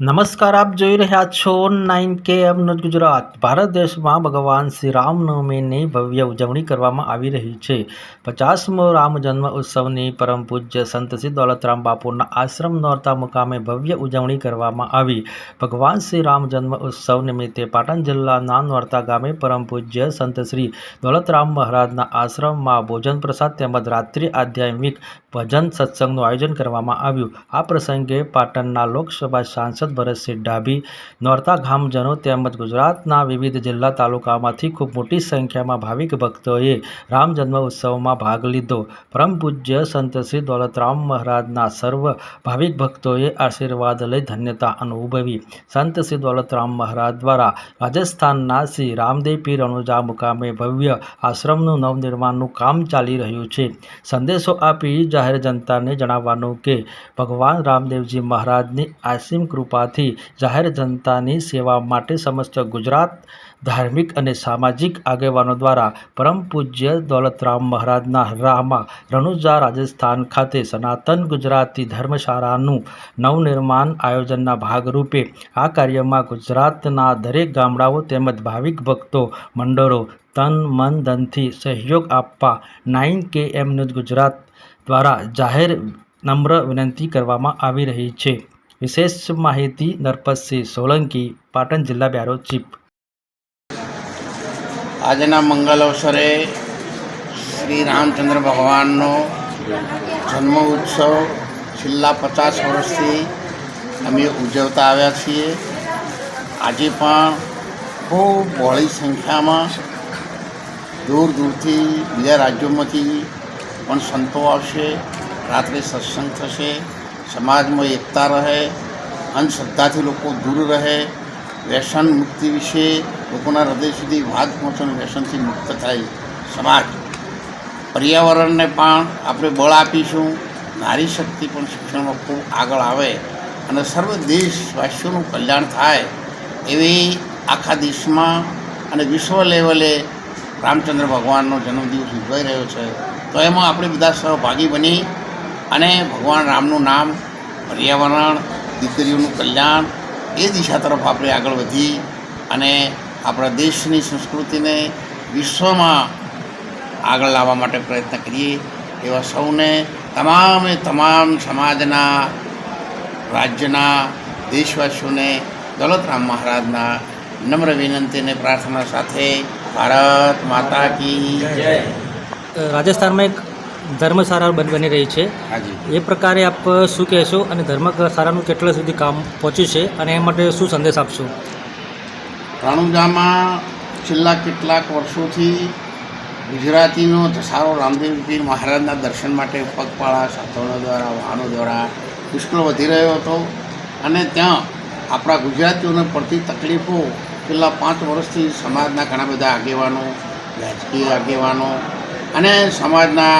નમસ્કાર, આપ જોઈ રહ્યા છો નાઇન કે એમ ન્યૂઝ ગુજરાત. ભારત દેશમાં ભગવાન શ્રી રામનવમીની ભવ્ય ઉજવણી કરવામાં આવી રહી છે. પચાસમો રામ જન્મ ઉત્સવની પરમ પૂજ્ય સંત શ્રી દોલતરામ બાપુના આશ્રમ નોરતા મુકામે ભવ્ય ઉજવણી કરવામાં આવી. ભગવાન શ્રી રામ જન્મ ઉત્સવ નિમિત્તે પાટણ જિલ્લાના નોરતા ગામે પરમ પૂજ્ય સંત શ્રી દોલતરામ મહારાજના આશ્રમમાં ભોજન પ્રસાદ તેમજ રાત્રિ આધ્યાત્મિક ભજન સત્સંગનું આયોજન કરવામાં આવ્યું. આ પ્રસંગે પાટણના લોકસભા સાંસદ ભરતસિંહ ડાભી નોરતા ગામજનો તેમજ ગુજરાતના વિવિધ જિલ્લા તાલુકામાંથી ખૂબ મોટી સંખ્યામાં ભાવિક ભક્તોએ રામ જન્મ ઉત્સવમાં ભાગ લીધો. પરમ પૂજ્ય સંત શ્રી દોલતરામ મહારાજના સર્વ ભાવિક ભક્તોએ આશીર્વાદ લઈ ધન્યતા અનુભવી. સંત શ્રી દોલતરામ મહારાજ દ્વારા રાજસ્થાનના શ્રી રામદેવ પીર રણુજા મુકામે ભવ્ય આશ્રમનું નવનિર્માણનું કામ ચાલી રહ્યું છે. સંદેશો આપી જાહેર જનતાને જણાવવાનું કે ભગવાન રામદેવજી મહારાજની આસીમ કૃપાથી જાહેર જનતાની સેવા માટે સમસ્ત ગુજરાત ધાર્મિક અને સામાજિક આગેવાનો દ્વારા પરમ પૂજ્ય દોલતરામ મહારાજના રાહમાં રણુજા રાજસ્થાન ખાતે સનાતન ગુજરાતી ધર્મશાળાનું નવનિર્માણ આયોજનના ભાગરૂપે આ કાર્યમાં ગુજરાતના દરેક ગામડાઓ તેમજ ભાવિક ભક્તો, મંડળો તન, મન, ધનથી સહયોગ આપવા નાઇન કે એમ ગુજરાત દ્વારા જાહેર નમ્ર વિનંતી કરવામાં આવી રહી છે. વિશેષ માહિતી નરપતસિંહ સોલંકી, પાટણ જિલ્લા બ્યારો ચીફ. આજના મંગલ અવસરે શ્રી રામચંદ્ર ભગવાનનો જન્મ ઉત્સવ છેલ્લા પચાસ વર્ષથી અમે ઉજવતા આવ્યા છીએ. આજે પણ ખૂબ બહોળી સંખ્યામાં દૂર દૂરથી બીજા રાજ્યોમાંથી પણ સંતો આવશે. રાત્રે સત્સંગ થશે. સમાજમાં એકતા રહે, અંધશ્રદ્ધાથી લોકો દૂર રહે, વ્યસન મુક્તિ વિશે લોકોના હૃદય સુધી વાત પહોંચે વ્યસનથી મુક્ત થાય સમાજ. પર્યાવરણને પણ આપણે બળ આપીશું, નારી શક્તિ પણ શિક્ષણમાં ખૂબ આગળ આવે અને સર્વ દેશવાસીઓનું કલ્યાણ થાય એવી આખા દેશમાં અને વિશ્વ લેવલે રામચંદ્ર ભગવાનનો જન્મદિવસ ઉજવાઈ રહ્યો છે. તો એમાં આપણે બધા સહભાગી બની અને ભગવાન રામનું નામ, પર્યાવરણ, દીકરીઓનું કલ્યાણ, એ દિશા તરફ આપણે આગળ વધી અને આપણા દેશની સંસ્કૃતિને વિશ્વમાં આગળ લાવવા માટે પ્રયત્ન કરીએ એવા સૌને તમામે તમામ સમાજના, રાજ્યના, દેશવાસીઓને દોલતરામ મહારાજના નમ્ર વિનંતીને પ્રાર્થના સાથે ભારત માતા કી રાજસ્થાનમાં એક ધર્મશાળા બન બની રહી છે. એ પ્રકારે આપ શું કહેશો અને ધર્મશાળાનું કેટલા સુધી કામ પહોંચ્યું છે અને એ માટે શું સંદેશ આપશો? રણુજામાં છેલ્લા કેટલાક વર્ષોથી ગુજરાતીનો ધસારો રામદેવજી મહારાજના દર્શન માટે પગપાળા સાધનો દ્વારા વાહનો દ્વારા પુષ્કળ વધી રહ્યો હતો અને ત્યાં આપણા ગુજરાતીઓને પડતી તકલીફો છેલ્લા પાંચ વર્ષથી સમાજના ઘણા બધા આગેવાનો રાજકીય આગેવાનો અને સમાજના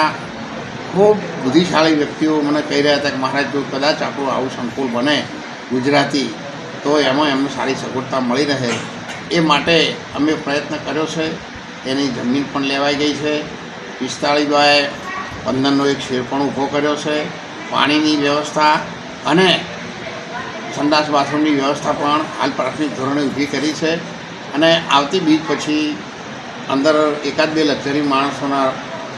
ખૂબ બુદ્ધિશાળી વ્યક્તિઓ મને કહી રહ્યા હતા કે મહારાજ, જો કદાચ આપણું આવું સંકુલ બને ગુજરાતી, તો એમાં એમને સારી સગવડતા મળી રહે. એ માટે અમે પ્રયત્ન કર્યો છે. એની જમીન પણ લેવાઈ ગઈ છે. પિસ્તાળીસ બાય પંદરનો એક શેર પણ ઊભો કર્યો છે. પાણીની વ્યવસ્થા અને સંડાસ બાથરૂમની વ્યવસ્થા પણ હાલ પ્રાથમિક ધોરણે ઊભી કરી છે. અને આવતી બીજ પછી અંદર એકાદ બે લક્ઝરી માણસોના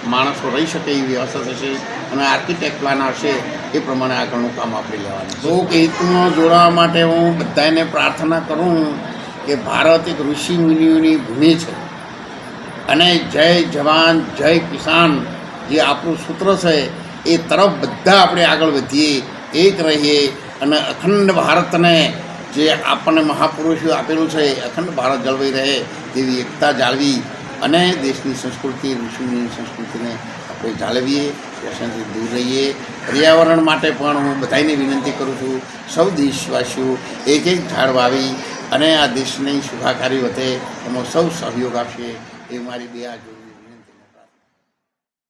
માણસો રહી શકે એવી વ્યવસ્થા થશે અને આર્કિટેક્ટ પ્લાન આવશે એ પ્રમાણે આગળનું કામ આપણે લેવાનું તો હિતમાં જોડાવા માટે હું બધાને પ્રાર્થના કરું કે ભારત એક ઋષિ મુનિઓની ભૂમિ છે. અને જય જવાન, જય કિસાન જે આપણું સૂત્ર છે એ તરફ બધા આપણે આગળ વધીએ, એક રહીએ અને અખંડ ભારતને જે આપણને મહાપુરુષો આપેલું છે અખંડ ભારત જળવાઈ રહે તેવી એકતા જાળવી અને દેશની સંસ્કૃતિ ઋષિની સંસ્કૃતિને આપણે જાળવીએ વ્યસનથી દૂર રહીએ. પર્યાવરણ માટે પણ હું બધાને વિનંતી કરું છું, સૌ દેશવાસીઓ, એક એક ઝાડ વાવી અને આ દેશની સુખાકારી વધે એમાં સૌ સહયોગ આપશે. એ મારી બે આ